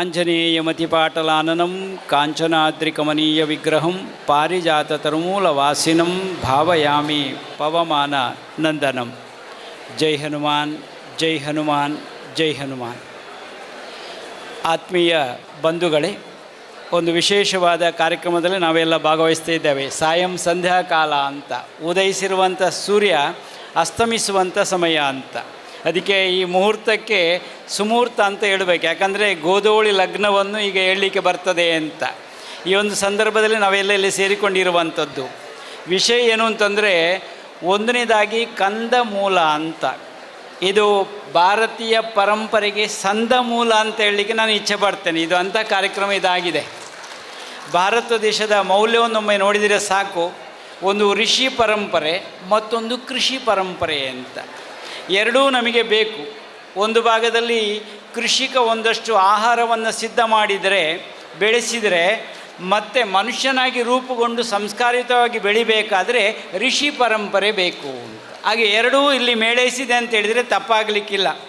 ಆಂಜನೇಯಮತಿಪಾಟಲಾನನಂ ಕಾಂಚನಾದ್ರಿಕಮನೀಯ ವಿಗ್ರಹಂ ಪಾರಿಜಾತ ತರುಮೂಲವಾಸಿನಂ ಭಾವಯಾಮಿ ಪವಮಾನ ನಂದನಂ ಜೈ ಹನುಮಾನ್ ಜೈ ಹನುಮಾನ್ ಜೈ ಹನುಮಾನ್ ಆತ್ಮೀಯ ಬಂಧುಗಳೇ, ಒಂದು ವಿಶೇಷವಾದ ಕಾರ್ಯಕ್ರಮದಲ್ಲಿ ನಾವೆಲ್ಲ ಭಾಗವಹಿಸ್ತಾ ಇದ್ದೇವೆ. ಸಾಯಂ ಸಂಧ್ಯಾಕಾಲ ಅಂತ, ಉದಯಿಸಿರುವಂಥ ಸೂರ್ಯ ಅಸ್ತಮಿಸುವಂಥ ಸಮಯ ಅಂತ. ಅದಕ್ಕೆ ಈ ಮುಹೂರ್ತಕ್ಕೆ ಸುಮೂರ್ತ ಅಂತ ಹೇಳಬೇಕು. ಯಾಕಂದರೆ ಗೋಧೋಳಿ ಲಗ್ನವನ್ನು ಈಗ ಹೇಳಲಿಕ್ಕೆ ಬರ್ತದೆ ಅಂತ. ಈ ಒಂದು ಸಂದರ್ಭದಲ್ಲಿ ನಾವೆಲ್ಲ ಇಲ್ಲಿ ಸೇರಿಕೊಂಡಿರುವಂಥದ್ದು. ವಿಷಯ ಏನು ಅಂತಂದರೆ, ಒಂದನೇದಾಗಿ ಕಂದ ಮೂಲ ಅಂತ. ಇದು ಭಾರತೀಯ ಪರಂಪರೆಗೆ ಸಂದ ಮೂಲ ಅಂತ ಹೇಳಲಿಕ್ಕೆ ನಾನು ಇಚ್ಛೆ ಪಡ್ತೇನೆ. ಇದು ಅಂಥ ಕಾರ್ಯಕ್ರಮ ಇದಾಗಿದೆ. ಭಾರತ ದೇಶದ ಮೌಲ್ಯವನ್ನೊಮ್ಮೆ ನೋಡಿದರೆ ಸಾಕು. ಒಂದು ಋಷಿ ಪರಂಪರೆ, ಮತ್ತೊಂದು ಕೃಷಿ ಪರಂಪರೆ ಅಂತ. ಎರಡೂ ನಮಗೆ ಬೇಕು. ಒಂದು ಭಾಗದಲ್ಲಿ ಕೃಷಿಕ ಒಂದಷ್ಟು ಆಹಾರವನ್ನು ಸಿದ್ಧ ಮಾಡಿದರೆ, ಬೆಳೆಸಿದರೆ, ಮತ್ತೆ ಮನುಷ್ಯನಾಗಿ ರೂಪುಗೊಂಡು ಸಂಸ್ಕಾರಿತವಾಗಿ ಬೆಳಿಬೇಕಾದರೆ ಋಷಿ ಪರಂಪರೆ ಬೇಕು ಹಾಗೆ ಎರಡೂ ಇಲ್ಲಿ ಮೇಳೈಸಿದೆ ಅಂತ ಹೇಳಿದರೆ ತಪ್ಪಾಗಲಿಕ್ಕಿಲ್ಲ.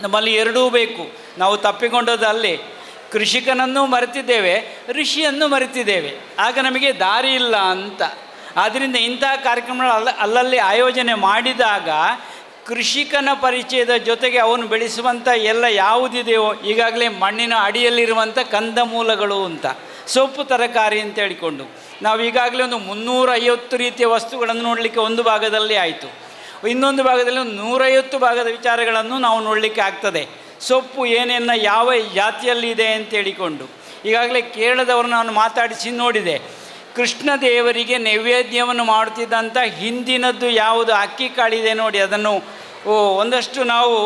ನಮ್ಮಲ್ಲಿ ಎರಡೂ ಬೇಕು. ನಾವು ತಪ್ಪಿಕೊಂಡದ್ದು ಅಲ್ಲಿ ಕೃಷಿಕನನ್ನೂ ಮರೆತಿದ್ದೇವೆ ಋಷಿಯನ್ನು ಮರೆತಿದ್ದೇವೆ. ಆಗ ನಮಗೆ ದಾರಿ ಇಲ್ಲ ಅಂತ. ಆದ್ದರಿಂದ ಇಂಥ ಕಾರ್ಯಕ್ರಮಗಳು ಅಲ್ಲ, ಅಲ್ಲಲ್ಲಿ ಆಯೋಜನೆ ಮಾಡಿದಾಗ ಕೃಷಿಕನ ಪರಿಚಯದ ಜೊತೆಗೆ ಅವನು ಬೆಳೆಸುವಂಥ ಎಲ್ಲ ಯಾವುದಿದೆಯೋ ಈಗಾಗಲೇ ಮಣ್ಣಿನ ಅಡಿಯಲ್ಲಿರುವಂಥ ಕಂದಮೂಲಗಳು ಅಂತ, ಸೊಪ್ಪು ತರಕಾರಿ ಅಂತ ಹೇಳಿಕೊಂಡು. ನಾವು ಈಗಾಗಲೇ ಒಂದು ಮುನ್ನೂರೈವತ್ತು ರೀತಿಯ ವಸ್ತುಗಳನ್ನು ನೋಡಲಿಕ್ಕೆ ಒಂದು ಭಾಗದಲ್ಲಿ ಆಯಿತು. ಇನ್ನೊಂದು ಭಾಗದಲ್ಲಿ ಒಂದು ನೂರೈವತ್ತು ಭಾಗದ ವಿಚಾರಗಳನ್ನು ನಾವು ನೋಡಲಿಕ್ಕೆ ಆಗ್ತದೆ. ಸೊಪ್ಪು ಏನೇನ ಯಾವ ಜಾತಿಯಲ್ಲಿದೆ ಅಂತ ಹೇಳಿಕೊಂಡು. ಈಗಾಗಲೇ ಕೇರಳದವರು ನಾನು ಮಾತಾಡಿಸಿ ನೋಡಿದೆ. ಕೃಷ್ಣ ದೇವರಿಗೆ ನೈವೇದ್ಯವನ್ನು ಮಾಡುತ್ತಿದ್ದಂಥ ಹಿಂದಿನದ್ದು ಯಾವುದು? ಅಕ್ಕಿ ಕಾಳಿದೆ ನೋಡಿ, ಅದನ್ನು ಒಂದಷ್ಟು ನಾವು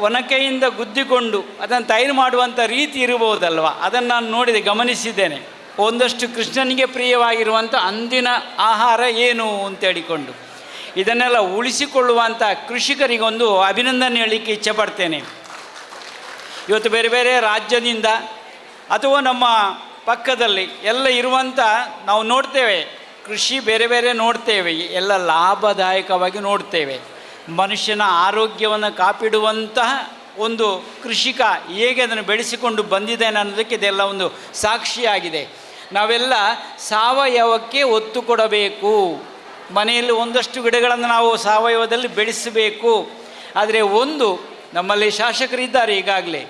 ಒನಕೆಯಿಂದ ಗುದ್ದಿಕೊಂಡು ಅದನ್ನು ತಯಾರು ಮಾಡುವಂಥ ರೀತಿ ಇರಬಹುದಲ್ವ ಅದನ್ನು ನಾನು ನೋಡಿದೆ, ಗಮನಿಸಿದ್ದೇನೆ. ಒಂದಷ್ಟು ಕೃಷ್ಣನಿಗೆ ಪ್ರಿಯವಾಗಿರುವಂಥ ಅಂದಿನ ಆಹಾರ ಏನು ಅಂತ ಹೇಳಿಕೊಂಡು. ಇದನ್ನೆಲ್ಲ ಉಳಿಸಿಕೊಳ್ಳುವಂಥ ಕೃಷಿಕರಿಗೊಂದು ಅಭಿನಂದನೆ ಹೇಳಲಿಕ್ಕೆ ಇಚ್ಛೆ ಪಡ್ತೇನೆ ಇವತ್ತು ಬೇರೆ ಬೇರೆ ರಾಜ್ಯದಿಂದ ಅಥವಾ ನಮ್ಮ ಪಕ್ಕದಲ್ಲಿ ಎಲ್ಲ ಇರುವಂಥ ನಾವು ನೋಡ್ತೇವೆ, ಕೃಷಿ ಬೇರೆ ಬೇರೆ ನೋಡ್ತೇವೆ, ಎಲ್ಲ ಲಾಭದಾಯಕವಾಗಿ ನೋಡ್ತೇವೆ. ಮನುಷ್ಯನ ಆರೋಗ್ಯವನ್ನು ಕಾಪಿಡುವಂತಹ ಒಂದು ಕೃಷಿಕ ಹೇಗೆ ಅದನ್ನು ಬೆಳೆಸಿಕೊಂಡು ಬಂದಿದೆ ಅನ್ನೋದಕ್ಕೆ ಇದೆಲ್ಲ ಒಂದು ಸಾಕ್ಷಿಯಾಗಿದೆ. ನಾವೆಲ್ಲ ಸಾವಯವಕ್ಕೆ ಒತ್ತು ಕೊಡಬೇಕು. ಮನೆಯಲ್ಲಿ ಒಂದಷ್ಟು ಗಿಡಗಳನ್ನು ನಾವು ಸಾವಯವದಲ್ಲಿ ಬೆಳೆಸಬೇಕು. ಆದರೆ ಒಂದು, ನಮ್ಮಲ್ಲಿ ಶಾಸಕರಿದ್ದಾರೆ ಈಗಾಗಲೇ.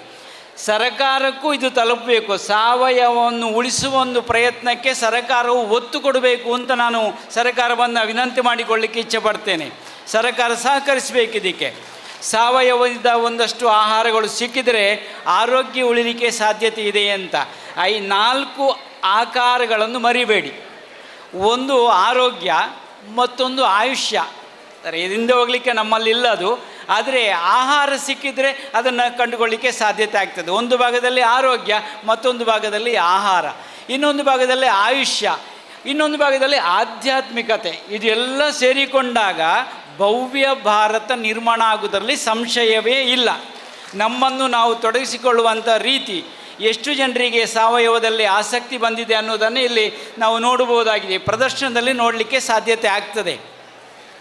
ಸರಕಾರಕ್ಕೂ ಇದು ತಲುಪಬೇಕು. ಸಾವಯವವನ್ನು ಉಳಿಸುವ ಒಂದು ಪ್ರಯತ್ನಕ್ಕೆ ಸರಕಾರವು ಒತ್ತು ಕೊಡಬೇಕು ಅಂತ ನಾನು ಸರಕಾರವನ್ನು ವಿನಂತಿ ಮಾಡಿಕೊಳ್ಳಿಕ್ಕೆ ಇಚ್ಛೆ ಪಡ್ತೇನೆ. ಸರಕಾರ ಸಹಕರಿಸಬೇಕು ಇದಕ್ಕೆ ಸಾವಯವದ ಒಂದಷ್ಟು ಆಹಾರಗಳು ಸಿಕ್ಕಿದರೆ ಆರೋಗ್ಯ ಉಳಿಲಿಕ್ಕೆ ಸಾಧ್ಯತೆ ಇದೆ ಅಂತ. ಈ ನಾಲ್ಕು ಆಕಾರಗಳನ್ನು ಮರಿಬೇಡಿ. ಒಂದು ಆರೋಗ್ಯ, ಮತ್ತೊಂದು ಆಯುಷ್ಯ. ಇದರಿಂದ ಹೋಗಲಿಕ್ಕೆ ನಮ್ಮಲ್ಲಿ ಇಲ್ಲ ಅದು. ಆದರೆ ಆಹಾರ ಸಿಕ್ಕಿದರೆ ಅದನ್ನು ಕಂಡುಕೊಳ್ಳಿಕ್ಕೆ ಸಾಧ್ಯತೆ ಆಗ್ತದೆ. ಒಂದು ಭಾಗದಲ್ಲಿ ಆರೋಗ್ಯ, ಮತ್ತೊಂದು ಭಾಗದಲ್ಲಿ ಆಹಾರ. ಇನ್ನೊಂದು ಭಾಗದಲ್ಲಿ ಆಯುಷ್ಯ. ಇನ್ನೊಂದು ಭಾಗದಲ್ಲಿ ಆಧ್ಯಾತ್ಮಿಕತೆ. ಇದೆಲ್ಲ ಸೇರಿಕೊಂಡಾಗ ಭವ್ಯ ಭಾರತ ನಿರ್ಮಾಣ ಆಗುವುದರಲ್ಲಿ ಸಂಶಯವೇ ಇಲ್ಲ. ನಮ್ಮನ್ನು ನಾವು ತೊಡಗಿಸಿಕೊಳ್ಳುವಂಥ ರೀತಿ ಎಷ್ಟು ಜನರಿಗೆ ಸಾವಯವದಲ್ಲಿ ಆಸಕ್ತಿ ಬಂದಿದೆ ಅನ್ನೋದನ್ನು ಇಲ್ಲಿ ನಾವು ನೋಡಬಹುದಾಗಿದೆ. ಪ್ರದರ್ಶನದಲ್ಲಿ ನೋಡಲಿಕ್ಕೆ ಸಾಧ್ಯತೆ ಆಗ್ತದೆ.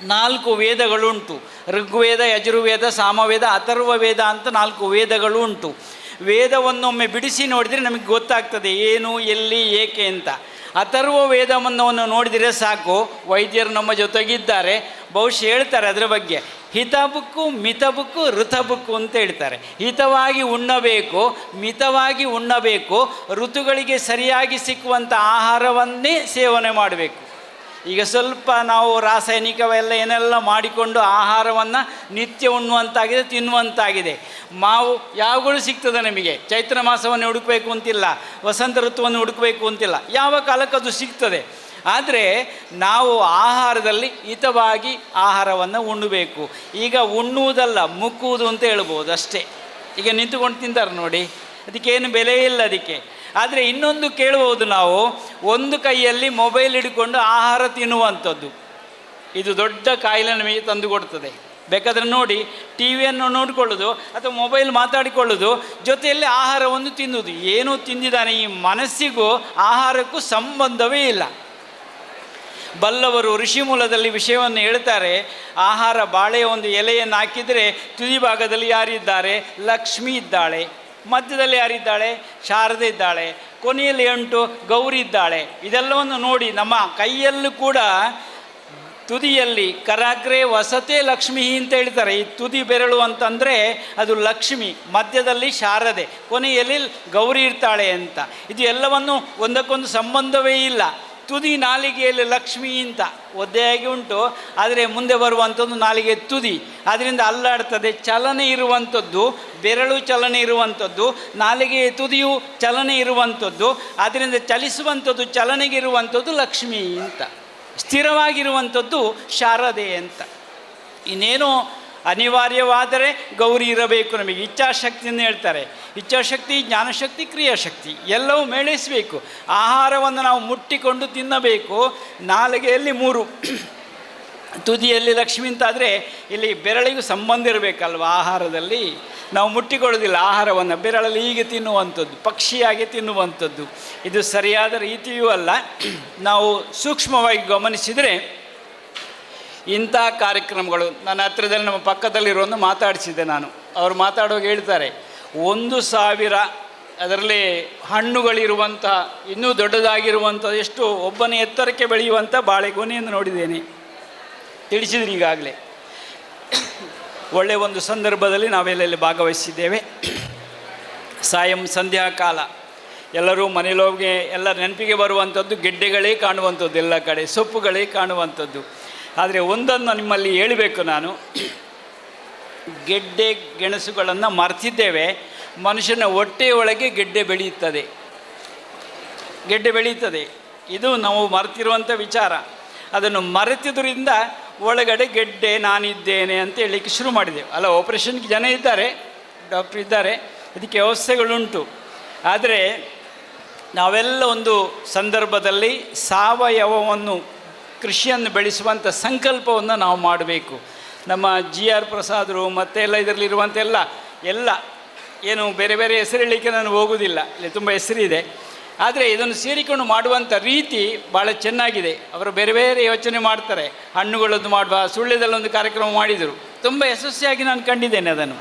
ನಾಲ್ಕು ವೇದಗಳುಂಟು. ಋಗ್ವೇದ, ಯಜುರ್ವೇದ, ಸಾಮವೇದ ಅಥರ್ವ ವೇದ ಅಂತ ನಾಲ್ಕು ವೇದಗಳು ಉಂಟು ವೇದವನ್ನೊಮ್ಮೆ ಬಿಡಿಸಿ ನೋಡಿದರೆ ನಮಗೆ ಗೊತ್ತಾಗ್ತದೆ, ಏನು, ಎಲ್ಲಿ, ಏಕೆ ಅಂತ. ಅಥರ್ವ ವೇದವನ್ನವನ್ನು ನೋಡಿದರೆ ಸಾಕು, ವೈದ್ಯರು ನಮ್ಮ ಜೊತೆಗಿದ್ದಾರೆ. ಬಹುಶಃ ಹೇಳ್ತಾರೆ ಅದರ ಬಗ್ಗೆ. ಹಿತಬುಕ್ಕು, ಮಿತಬುಕ್ಕು, ಋತಬುಕ್ಕು ಅಂತ ಹೇಳ್ತಾರೆ. ಹಿತವಾಗಿ ಉಣ್ಣಬೇಕು, ಮಿತವಾಗಿ ಉಣ್ಣಬೇಕು, ಋತುಗಳಿಗೆ ಸರಿಯಾಗಿ ಸಿಕ್ಕುವಂಥ ಆಹಾರವನ್ನೇ ಸೇವನೆ ಮಾಡಬೇಕು. ಈಗ ಸ್ವಲ್ಪ ನಾವು ರಾಸಾಯನಿಕವೆಲ್ಲ ಏನೆಲ್ಲ ಮಾಡಿಕೊಂಡು ಆಹಾರವನ್ನು ನಿತ್ಯ ಉಣ್ಣುವಂತಾಗಿದೆ, ತಿನ್ನುವಂತಾಗಿದೆ. ಮಾವು ಯಾವಾಗಲೂ ಸಿಗ್ತದೆ ನಮಗೆ. ಚೈತ್ರ ಮಾಸವನ್ನು ಹುಡುಕಬೇಕು ಅಂತಿಲ್ಲ, ವಸಂತ ಋತುವನ್ನು ಹುಡುಕಬೇಕು ಅಂತಿಲ್ಲ. ಯಾವ ಕಾಲಕ್ಕೆ ಅದು ಸಿಗ್ತದೆ? ಆದರೆ ನಾವು ಆಹಾರದಲ್ಲಿ ಹಿತವಾಗಿ ಆಹಾರವನ್ನು ಉಣ್ಣಬೇಕು. ಈಗ ಉಣ್ಣುವುದಲ್ಲ, ಮುಕ್ಕುವುದು ಅಂತ ಹೇಳ್ಬೋದು ಅಷ್ಟೇ. ಈಗ ನಿಂತುಕೊಂಡು ತಿಂತಾರೆ ನೋಡಿ. ಅದಕ್ಕೇನು ಬೆಲೆ ಇಲ್ಲ ಅದಕ್ಕೆ. ಆದರೆ ಇನ್ನೊಂದು ಕೇಳಬಹುದು ನಾವು, ಒಂದು ಕೈಯಲ್ಲಿ ಮೊಬೈಲ್ ಹಿಡ್ಕೊಂಡು ಆಹಾರ ತಿನ್ನುವಂಥದ್ದು. ಇದು ದೊಡ್ಡ ಕಾಯಿಲೆ ನಮಗೆ ತಂದು ಕೊಡ್ತದೆ. ಬೇಕಾದರೆ ನೋಡಿ ಟಿ ವಿಯನ್ನು ನೋಡಿಕೊಳ್ಳೋದು ಅಥವಾ ಮೊಬೈಲ್ ಮಾತಾಡಿಕೊಳ್ಳೋದು, ಜೊತೆಯಲ್ಲಿ ಆಹಾರವನ್ನು ತಿನ್ನುವುದು. ಏನೂ ತಿಂದಿದ್ದಾನೆ ಈ ಮನಸ್ಸಿಗೂ ಆಹಾರಕ್ಕೂ ಸಂಬಂಧವೇ ಇಲ್ಲ. ಬಲ್ಲವರು ಋಷಿ ಮೂಲದಲ್ಲಿ ವಿಷಯವನ್ನು ಹೇಳ್ತಾರೆ, ಆಹಾರ ಬಾಳೆಯ ಒಂದು ಎಲೆಯನ್ನು ಹಾಕಿದರೆ ತುದಿ ಭಾಗದಲ್ಲಿ ಯಾರಿದ್ದಾರೆ? ಲಕ್ಷ್ಮಿ ಇದ್ದಾಳೆ. ಮಧ್ಯದಲ್ಲಿ ಯಾರಿದ್ದಾಳೆ? ಶಾರದೆ ಇದ್ದಾಳೆ. ಕೊನೆಯಲ್ಲಿ ಎಂಟು, ಗೌರಿ ಇದ್ದಾಳೆ. ಇದೆಲ್ಲವನ್ನು ನೋಡಿ ನಮ್ಮ ಕೈಯಲ್ಲೂ ಕೂಡ ತುದಿಯಲ್ಲಿ ಕರಾಗ್ರೆ ವಸತೆ ಲಕ್ಷ್ಮಿ ಅಂತ ಹೇಳ್ತಾರೆ. ಈ ತುದಿ ಬೆರಳು ಅಂತಂದರೆ ಅದು ಲಕ್ಷ್ಮಿ, ಮಧ್ಯದಲ್ಲಿ ಶಾರದೆ, ಕೊನೆಯಲ್ಲಿ ಗೌರಿ ಇರ್ತಾಳೆ ಅಂತ. ಇದು ಎಲ್ಲವನ್ನು ಒಂದಕ್ಕೊಂದು ಸಂಬಂಧವೇ ಇಲ್ಲ. ತುದಿ ನಾಲಿಗೆಯಲ್ಲಿ ಲಕ್ಷ್ಮಿ ಅಂತ ಒದ್ದೆಯಾಗಿ ಉಂಟು. ಆದರೆ ಮುಂದೆ ಬರುವಂಥದ್ದು ನಾಲಿಗೆ ತುದಿ. ಅದರಿಂದ ಅಲ್ಲಾಡ್ತದೆ, ಚಲನೆ ಇರುವಂಥದ್ದು ಬೆರಳು ಚಲನೆ ಇರುವಂಥದ್ದು ನಾಲಿಗೆಯ ತುದಿಯು ಚಲನೆ ಇರುವಂಥದ್ದು ಅದರಿಂದ ಚಲಿಸುವಂಥದ್ದು ಚಲನೆಗಿರುವಂಥದ್ದು ಲಕ್ಷ್ಮಿ ಅಂತ. ಸ್ಥಿರವಾಗಿರುವಂಥದ್ದು ಶಾರದೆ ಅಂತ. ಇನ್ನೇನು ಅನಿವಾರ್ಯವಾದರೆ ಗೌರಿ ಇರಬೇಕು ನಮಗೆ. ಇಚ್ಛಾಶಕ್ತಿಯನ್ನು ಹೇಳ್ತಾರೆ. ಇಚ್ಛಾಶಕ್ತಿ, ಜ್ಞಾನಶಕ್ತಿ, ಕ್ರಿಯಾಶಕ್ತಿ ಎಲ್ಲವೂ ಮೇಳಿಸಬೇಕು. ಆಹಾರವನ್ನು ನಾವು ಮುಟ್ಟಿಕೊಂಡು ತಿನ್ನಬೇಕು. ನಾಲಿಗೆಯಲ್ಲಿ ಮೂರು. ತುದಿಯಲ್ಲಿ ಲಕ್ಷ್ಮಿ ಅಂತಾದರೆ ಇಲ್ಲಿ ಬೆರಳಿಗೂ ಸಂಬಂಧ ಇರಬೇಕಲ್ವ ಆಹಾರದಲ್ಲಿ? ನಾವು ಮುಟ್ಟಿಕೊಳ್ಳೋದಿಲ್ಲ, ಆಹಾರವನ್ನು ಬೆರಳಲ್ಲಿ ಹೀಗೆ ತಿನ್ನುವಂಥದ್ದು, ಪಕ್ಷಿಯಾಗಿ ತಿನ್ನುವಂಥದ್ದು. ಇದು ಸರಿಯಾದ ರೀತಿಯೂ ಅಲ್ಲ. ನಾವು ಸೂಕ್ಷ್ಮವಾಗಿ ಗಮನಿಸಿದರೆ ಇಂಥ ಕಾರ್ಯಕ್ರಮಗಳು, ನನ್ನ ಹತ್ರದಲ್ಲಿ ನಮ್ಮ ಪಕ್ಕದಲ್ಲಿರೋನು ಮಾತಾಡಿಸಿದ್ದೆ ನಾನು. ಅವರು ಮಾತಾಡುವಾಗ ಹೇಳ್ತಾರೆ, ಒಂದು ಸಾವಿರ ಅದರಲ್ಲಿ ಹಣ್ಣುಗಳಿರುವಂಥ ಇನ್ನೂ ದೊಡ್ಡದಾಗಿರುವಂಥ ಎಷ್ಟು ಒಬ್ಬನೇ ಎತ್ತರಕ್ಕೆ ಬೆಳೆಯುವಂಥ ಬಾಳೆಗೊನೆಯನ್ನು ನೋಡಿದ್ದೇನೆ. ತಿಳಿಸಿದ್ರಿ ಈಗಾಗಲೇ. ಒಳ್ಳೆಯ ಒಂದು ಸಂದರ್ಭದಲ್ಲಿ ನಾವೆಲ್ಲೆಲ್ಲಿ ಭಾಗವಹಿಸಿದ್ದೇವೆ. ಸಾಯಂ ಸಂಧ್ಯಾಕಾಲ ಎಲ್ಲರೂ ಮನೆಯಲ್ಲೋಗಿ ಎಲ್ಲ ನೆನಪಿಗೆ ಬರುವಂಥದ್ದು, ಗೆಡ್ಡೆಗಳೇ ಕಾಣುವಂಥದ್ದು, ಎಲ್ಲ ಕಡೆ ಸೊಪ್ಪುಗಳೇ ಕಾಣುವಂಥದ್ದು. ಆದರೆ ಒಂದನ್ನು ನಿಮ್ಮಲ್ಲಿ ಹೇಳಬೇಕು ನಾನು. ಗೆಡ್ಡೆ ಗೆಣಸುಗಳನ್ನು ಮರ್ತಿದ್ದೇವೆ. ಮನುಷ್ಯನ ಹೊಟ್ಟೆಯೊಳಗೆ ಗೆಡ್ಡೆ ಬೆಳೆಯುತ್ತದೆ. ಗೆಡ್ಡೆ ಬೆಳೆಯುತ್ತದೆ. ಇದು ನಾವು ಮರೆತಿರುವಂಥ ವಿಚಾರ. ಅದನ್ನು ಮರೆತಿದ್ದರಿಂದ ಒಳಗಡೆ ಗೆಡ್ಡೆ ನಾನಿದ್ದೇನೆ ಅಂತ ಹೇಳಲಿಕ್ಕೆ ಶುರು ಮಾಡಿದೆ. ಅಲ್ಲ ಆಪರೇಷನ್ಗೆ ಜನ ಇದ್ದಾರೆ ಡಾಕ್ಟ್ರ್ ಇದ್ದಾರೆ, ಅದಕ್ಕೆ ವ್ಯವಸ್ಥೆಗಳುಂಟು. ಆದರೆ ನಾವೆಲ್ಲ ಒಂದು ಸಂದರ್ಭದಲ್ಲಿ ಸಾವಯವವನ್ನು, ಕೃಷಿಯನ್ನು ಬೆಳೆಸುವಂಥ ಸಂಕಲ್ಪವನ್ನು ನಾವು ಮಾಡಬೇಕು. ನಮ್ಮ ಜಿ ಆರ್ ಪ್ರಸಾದರು ಮತ್ತು ಎಲ್ಲ ಇದರಲ್ಲಿರುವಂಥ ಎಲ್ಲ ಎಲ್ಲ ಏನು ಬೇರೆ ಬೇರೆ ಹೆಸರು ಹೇಳಲಿಕ್ಕೆ ನಾನು ಹೋಗುವುದಿಲ್ಲ ಇಲ್ಲಿ ತುಂಬ ಹೆಸರಿದೆ. ಆದರೆ ಇದನ್ನು ಸೇರಿಕೊಂಡು ಮಾಡುವಂಥ ರೀತಿ ಭಾಳ ಚೆನ್ನಾಗಿದೆ. ಅವರು ಬೇರೆ ಬೇರೆ ಯೋಚನೆ ಮಾಡ್ತಾರೆ. ಹಣ್ಣುಗಳದ್ದು ಮಾಡುವ ಸುಳ್ಳ್ಯದಲ್ಲೊಂದು ಕಾರ್ಯಕ್ರಮ ಮಾಡಿದರು. ತುಂಬ ಯಶಸ್ವಿಯಾಗಿ ನಾನು ಕಂಡಿದ್ದೇನೆ ಅದನ್ನು.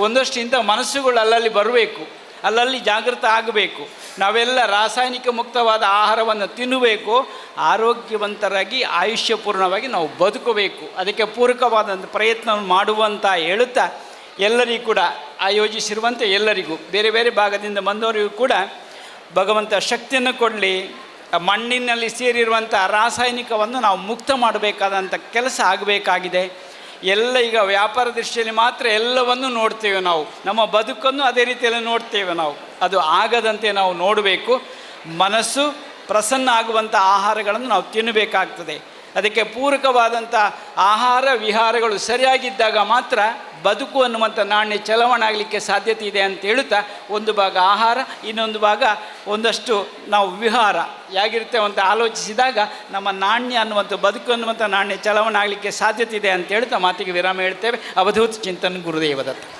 ಒಂದಷ್ಟು ಇಂಥ ಮನಸ್ಸುಗಳು ಅಲ್ಲಲ್ಲಿ ಬರಬೇಕು. ಅಲ್ಲಲ್ಲಿ ಜಾಗೃತ ಆಗಬೇಕು. ನಾವೆಲ್ಲ ರಾಸಾಯನಿಕ ಮುಕ್ತವಾದ ಆಹಾರವನ್ನು ತಿನ್ನಬೇಕು. ಆರೋಗ್ಯವಂತರಾಗಿ, ಆಯುಷ್ಯಪೂರ್ಣವಾಗಿ ನಾವು ಬದುಕಬೇಕು. ಅದಕ್ಕೆ ಪೂರಕವಾದಂಥ ಪ್ರಯತ್ನವನ್ನು ಮಾಡುವಂತ ಹೇಳುತ್ತಾ ಎಲ್ಲರಿಗೂ ಕೂಡ ಆಯೋಜಿಸಿರುವಂತೆ ಎಲ್ಲರಿಗೂ, ಬೇರೆ ಬೇರೆ ಭಾಗದಿಂದ ಬಂದವರಿಗೂ ಕೂಡ ಭಗವಂತ ಶಕ್ತಿಯನ್ನು ಕೊಡಲಿ ಮಣ್ಣಿನಲ್ಲಿ ಸೇರಿರುವಂಥ ರಾಸಾಯನಿಕವನ್ನು ನಾವು ಮುಕ್ತ ಮಾಡಬೇಕಾದಂಥ ಕೆಲಸ ಆಗಬೇಕಾಗಿದೆ. ಎಲ್ಲ ಈಗ ವ್ಯಾಪಾರ ದೃಷ್ಟಿಯಲ್ಲಿ ಮಾತ್ರ ಎಲ್ಲವನ್ನು ನೋಡ್ತೇವೆ ನಾವು. ನಮ್ಮ ಬದುಕನ್ನು ಅದೇ ರೀತಿಯಲ್ಲಿ ನೋಡ್ತೇವೆ ನಾವು. ಅದು ಆಗದಂತೆ ನಾವು ನೋಡಬೇಕು. ಮನಸ್ಸು ಪ್ರಸನ್ನ ಆಗುವಂಥ ಆಹಾರಗಳನ್ನು ನಾವು ತಿನ್ನಬೇಕಾಗ್ತದೆ. ಅದಕ್ಕೆ ಪೂರಕವಾದಂಥ ಆಹಾರ, ವಿಹಾರಗಳು ಸರಿಯಾಗಿದ್ದಾಗ ಮಾತ್ರ ಬದುಕು ಅನ್ನುವಂಥ ನಾಣ್ಯ ಚಲಾವಣೆ ಆಗಲಿಕ್ಕೆ ಸಾಧ್ಯತೆ ಇದೆ ಅಂತ ಹೇಳುತ್ತಾ, ಒಂದು ಭಾಗ ಆಹಾರ, ಇನ್ನೊಂದು ಭಾಗ ಒಂದಷ್ಟು ನಾವು ವಿಹಾರ. ಹೇಗಿರ್ತೇವೆ ಅಂತ ಆಲೋಚಿಸಿದಾಗ ನಮ್ಮ ನಾಣ್ಯ ಅನ್ನುವಂಥ, ಬದುಕು ಅನ್ನುವಂಥ ನಾಣ್ಯ ಚಲಾವಣೆ ಆಗಲಿಕ್ಕೆ ಸಾಧ್ಯತೆ ಇದೆ ಅಂತ ಹೇಳ್ತಾ ಮಾತಿಗೆ ವಿರಾಮ ಹೇಳ್ತೇವೆ. ಅವಧೂತ್ ಚಿಂತನ ಗುರುದೇವದತ್ತ.